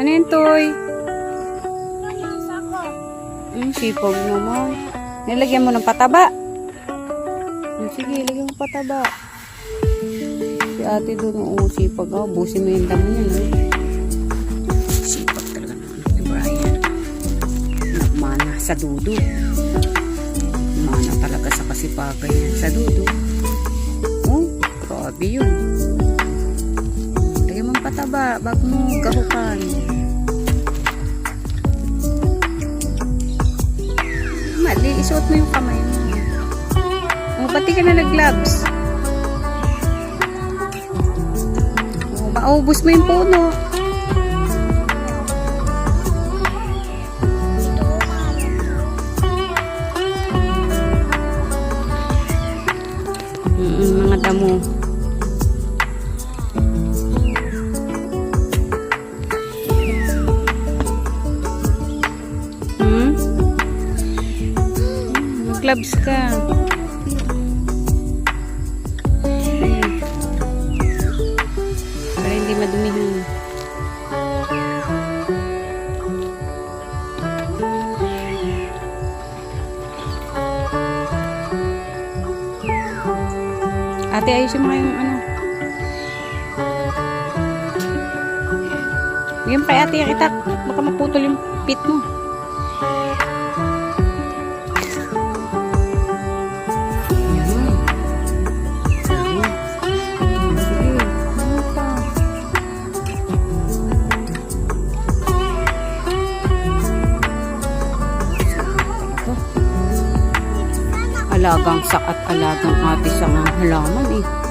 Ano yun, Toy? Hmm, sipag naman. Nilagyan mo ng pataba. Sige, lagyan mo pataba. Si ate doon, oo, sipag. Oh, busin mo yung damo niya, no? Sipag talaga naman ni Brian. Nagmana sa dudo. Mana talaga sa kasipagan yan sa dudo. Oh, grabe yun. Pataba bago mo gahukan. Mali, isuot mo yung kamay mo. Oh, pati ka na nag-gloves. Oh, maubos mo yung puno. Mm, mga damo. Mag-gloves ka. Ayan. Para hindi madumihin. Ate, ayusin mo yung ano. Yung kay ate yung. Baka maputol yung pit mo. Alagang sak at alagang ate sa mga halaman eh.